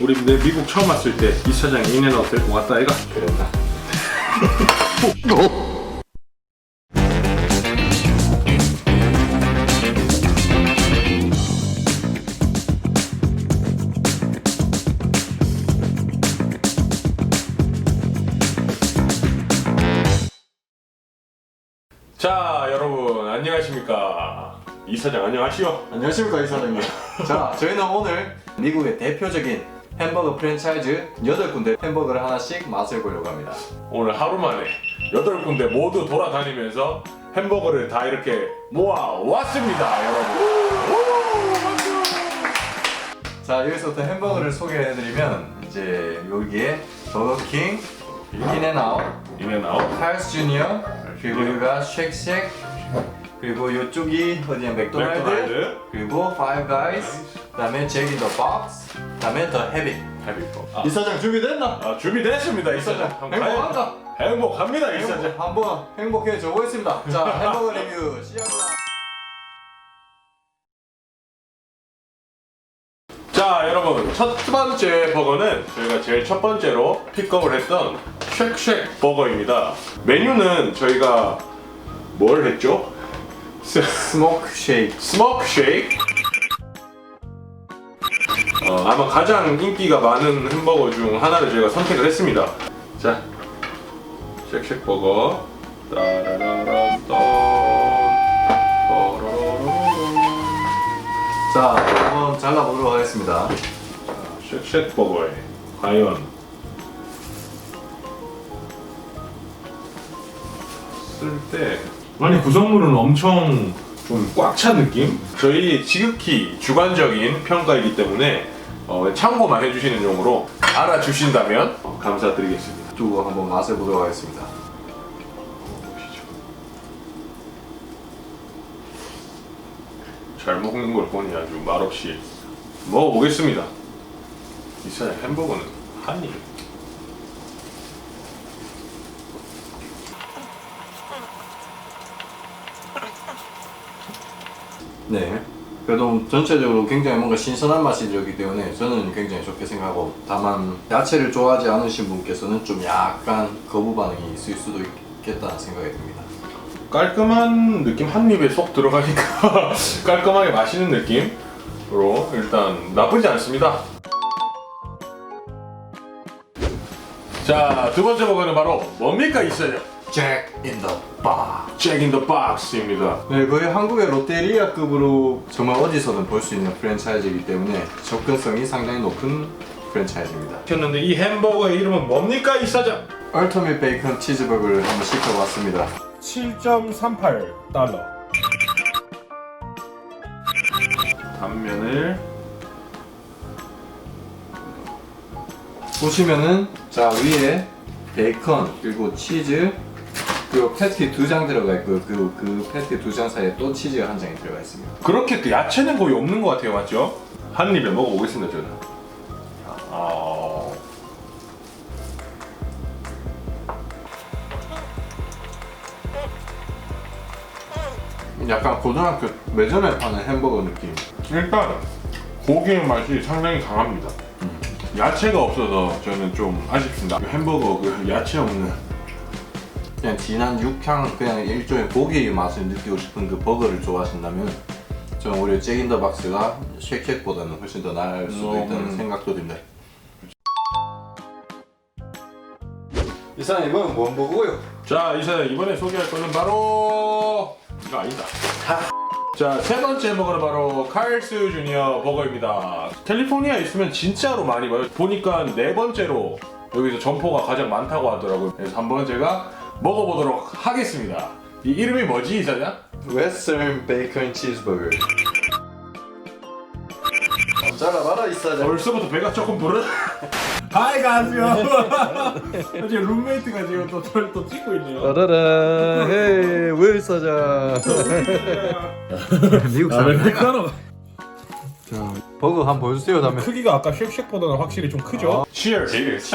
우리 내 미국 처음 왔을 때이 사장 인앤아웃 데리고 왔다 아이가? 그랬나? 자 여러분 안녕하십니까? 이 사장 안녕하시오. 안녕하십니까 이사장님. 자 저희는 오늘 미국의 대표적인 햄버거 프랜차이즈 8군데 햄버거를 하나씩 맛을 보려고 합니다. 오늘 하루 만에 여덟 군데 모두 돌아다니면서 햄버거를 다 이렇게 모아 왔습니다 여러분. 자 여기서부터 햄버거를 소개해드리면 이제 여기에 버거킹, 인앤아웃, 인앤아웃 칼스 주니어 그리고 여기가 쉑쉑 그리고 이쪽이 어디냐 맥도날드, 맥도날드. 그리고 파이브 가이즈 그다음에 잭인 더 박스 그다음에 더 헤비 해비코 아, 이사장 준비됐나? 아, 준비됐습니다 이 사장. 한번 가요. 행복한가? 행복합니다. 이 사장 행복, 한번 행복해져 보겠습니다. 자 햄버거 리뷰 시작합니다. 자 여러분. 첫 번째 버거는 저희가 제일 첫 번째로 픽업을 했던 쉑쉑 버거입니다. 메뉴는 저희가 뭘 했죠? 스- 스모크 쉐이크. 스모크 쉐이크? 어, 아마 가장 인기가 많은 햄버거 중 하나를 저희가 선택을 했습니다. 자 쉑쉑 버거. 따라라란 자 한번 잘라보도록 하겠습니다 쉑쉑 버거에 과연 쓸때 아니 구성물은 엄청 좀꽉찬 느낌? 저희 지극히 주관적인 평가이기 때문에 어, 참고만 해주시는 용으로 알아주신다면 어, 감사드리겠습니다. 또 한번 맛을 보도록 하겠습니다 보시죠. 잘 먹는 걸 보니 아주 말없이 먹어보겠습니다. 이 사람 햄버거는 한입. 네 그래도 전체적으로 굉장히 뭔가 신선한 맛이 들기 때문에 저는 굉장히 좋게 생각하고 다만 야채를 좋아하지 않으신 분께서는 좀 약간 거부 반응이 있을 수도 있겠다는 생각이 듭니다 깔끔한 느낌 한 입에 쏙 들어가니까 깔끔하게 맛있는 느낌으로 일단 나쁘지 않습니다. 자, 두 번째 버거는 바로 뭡니까 있어요? 잭인 더 바. 잭인더 박스입니다. 네, 거의 한국의 롯데리아급으로 정말 어디서든 볼 수 있는 프랜차이즈이기 때문에 접근성이 상당히 높은 프랜차이즈입니다. 시켰는데 이 햄버거의 이름은 뭡니까 이 사장? 얼터밋 베이컨 치즈버거를 한번 시켜봤습니다. 7.38달러. 단면을 보시면은 자 위에 베이컨 그리고 치즈 그리고 패티 두 장 들어가 있고요. 그, 그 패티 두 장 사이에 또 치즈가 한 장이 들어가 있습니다. 그렇게 그 야채는 거의 없는 것 같아요, 맞죠? 한 입에 먹어보겠습니다, 저는. 아, 약간 고등학교 매점에 파는 햄버거 느낌. 일단 고기의 맛이 상당히 강합니다. 야채가 없어서 저는 좀 아쉽습니다. 그 햄버거 그 야채 없는 그냥 진한 육향 그냥 일종의 고기의 맛을 느끼고 싶은 그 버거를 좋아하신다면 저는 오히려 잭인더 박스가 쉑쉑보다는 훨씬 더 나을 수도 음. 있다는 생각도 듭니다. 이사님 이번엔 뭔 버거고요? 자, 이사 이번에 소개할 거는 바로 이거 아니다. 자, 세 번째 버거는 바로 칼스 주니어 버거입니다. 캘리포니아에 있으면 진짜로 많이 봐요. 보니까 네 번째로 여기서 점포가 가장 많다고 하더라고요. 그래서 한번 제가 먹어보도록 하겠습니다. 이 이름이 뭐지, 이 사장? 웨스턴 베이컨 치즈버거. 잘라봐라 이 사장. 벌써부터 배가 조금 부르. 하이 가수요. 지금 룸메이트가 지금 또 저를 또 찍고 있네요. 따라라 헤이 웰 사장. 미국 사람. 아메리카노. 자 버거 한번 보여주세요 다음에 크기가 아까 쉑쉑보다는 확실히 좀 크죠? Cheers.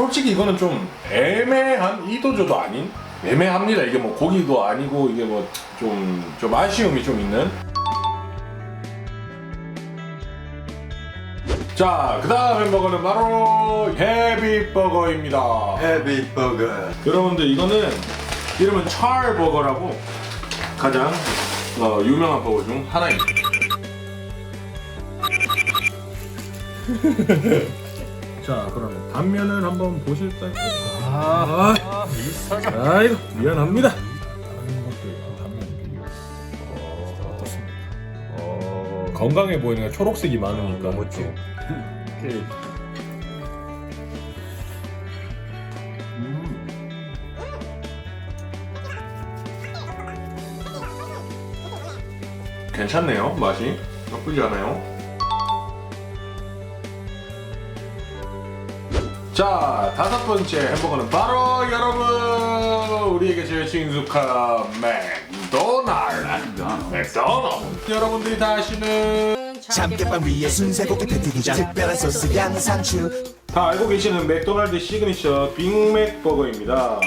솔직히 이거는 좀 애매한 이도저도 아닌 애매합니다. 이게 뭐 고기도 아니고 이게 뭐좀좀 아쉬움이 좀 있는. 자, 그 다음 햄버거는 바로 헤비버거입니다. 헤비 버거 여러분들 이거는 이름은 찰버거라고 가장 어, 유명한 버거 중 하나입니다. 자 그러면 단면을 한번 보실까요? 아, 아이고 미안합니다. 다른 것들 단면 비교 어떻습니까? 건강해 보이는 초록색이 많으니까 멋지. 오케이. 음. 괜찮네요 맛이 나쁘지 않아요 자 다섯 번째 햄버거는 바로 여러분! 우리에게 제일 친숙한 맥도날드. 맥도날드. 여러분들이 다 아시는 참깨빵 위에 순세고기 패티기장. 특별한 소스 양상추. 다 알고 계시는 맥도날드 시그니처 빅맥 버거입니다.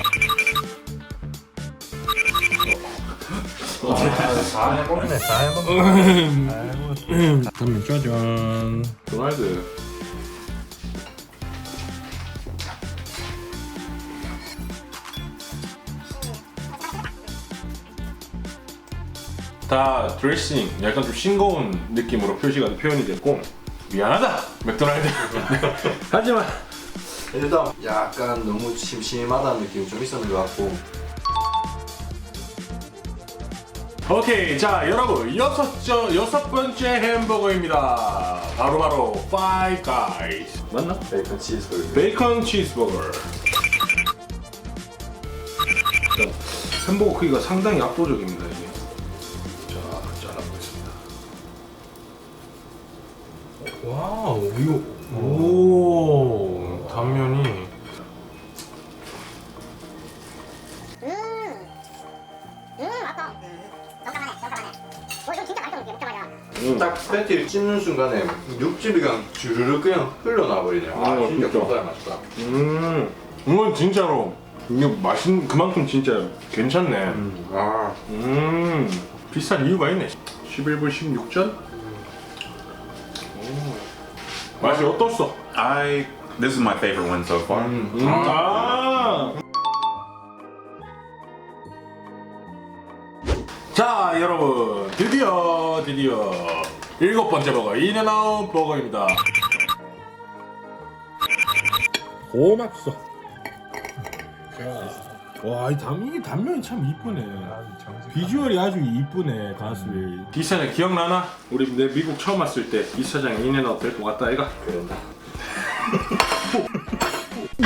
다 해먹네 다 해먹네. 단면 짜잔. 도날드 다 드레싱 약간 좀 싱거운 느낌으로 표시가 표현이 됐고 미안하다! 맥도날드. 하지만. 일단 약간 너무 심심하다는 느낌이 좀 있었는 것 같고. 오케이 자 여러분 여섯 저 여섯 번째 햄버거입니다. 바로 바로 Five Guys. 맞나? 베이컨 치즈버거. 베이컨 치즈버거. 자, 햄버거 크기가 상당히 압도적입니다 이게 와우 이거 오 단면이. 음, 음. 음. 딱 패티를 찢는 순간에 육즙이 그냥 주르륵 그냥 흘러나 버리네요. 아 어, 진짜 진짜. 고소해 맛있다. 음 이건 진짜로. 이게 맛있 그만큼 진짜 괜찮네. 아. 음 비싼 이유가 있네. 11불 16전 맛이 어떻소? I this is my favorite one so far. 아. 자 여러분 드디어 드디어 일곱 번째 버거 인앤아웃 버거입니다 고맙소 와 이 단면이 단면이 참 이쁘네. 비주얼이 아주 이쁘네 가수이 기사장 기억나나? 우리 내 미국 처음 왔을 때 기사장 인앤아웃 데리고 갔다 애가? 그런다.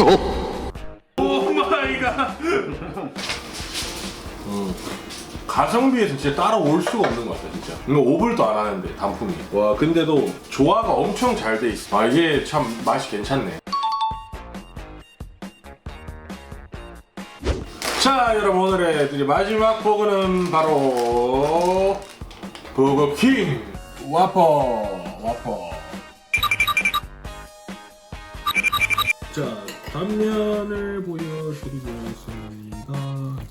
오 마이 갓. 음. 가성비에서 진짜 따라올 수가 없는 것 같아 진짜. 이거 오불도 안 하는데 단품이. 와 근데도 조화가 엄청 잘 돼 있어. 아 이게 참 맛이 괜찮네 자 여러분 오늘의 드디어 마지막 버거는 바로 버거킹 와퍼 와퍼 자, 단면을 보여드리겠습니다.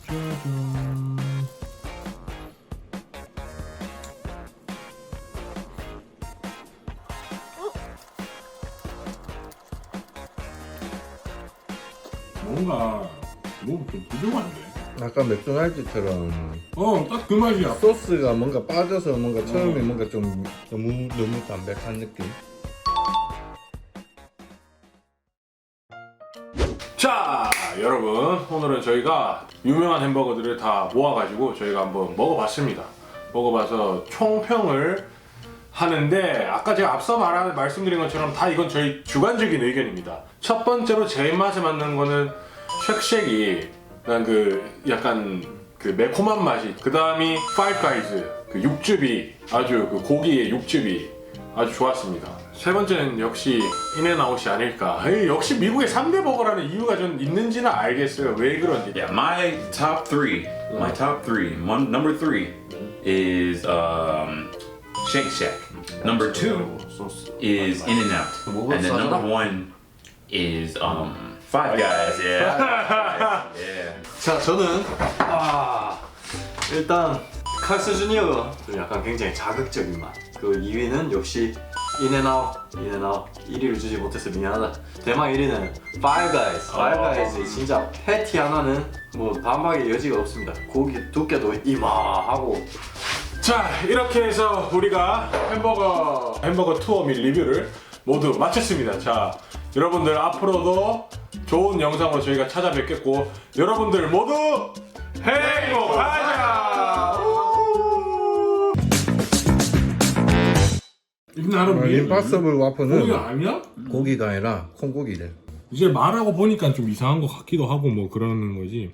짜잔. 뭔가 뭐좀 부족한데? 아까 맥도날드처럼 어, 딱 그 맛이야. 소스가 뭔가 빠져서 뭔가 처음에 뭔가 좀 너무 너무 담백한 느낌. 자, 여러분 오늘은 저희가 유명한 햄버거들을 다 모아가지고 저희가 한번 먹어봤습니다. 먹어봐서 총평을 하는데 아까 제가 앞서 말한 말씀드린 것처럼 다 이건 저희 주관적인 의견입니다. 첫 번째로 제 입맛에 맞는 거는 쉑쉑이 그냥 그 약간 그 매콤한 맛이 그 다음이 파이브 가이즈 그 육즙이 아주 그 고기의 육즙이 아주 좋았습니다. 세 번째는 역시 인앤아웃이 아닐까. 에이, 역시 미국의 3대 버거라는 이유가 좀 있는지는 알겠어요. 왜 그런지. Yeah, my top three. My top three. One, number three is um, Shake Shack. Number two 소스. is In and Out, 뭐가 and then number one is um, Five Guys. Yeah. yeah. 자 저는 아 일단 칼스 주니어가 좀 약간 굉장히 자극적인 맛. 그 2위는 역시 인앤아웃 인앤아웃 1위를 주지 못해서 미안하다. 대망 1위는 Five Guys. Five 어. Guys 진짜 패티 하나는 뭐 반박의 여지가 없습니다. 고기 두께도 이마하고 자 이렇게 해서 우리가 햄버거 햄버거 투어 및 리뷰를 모두 마쳤습니다. 자 여러분들 앞으로도 좋은 영상으로 저희가 찾아뵙겠고 여러분들 모두 행복하자. 우! 나는 어, 임파서블 와퍼는 아니야? 고기가 아니라 콩고기래. 이제 말하고 보니까 좀 이상한 것 같기도 하고 뭐 그러는 거지.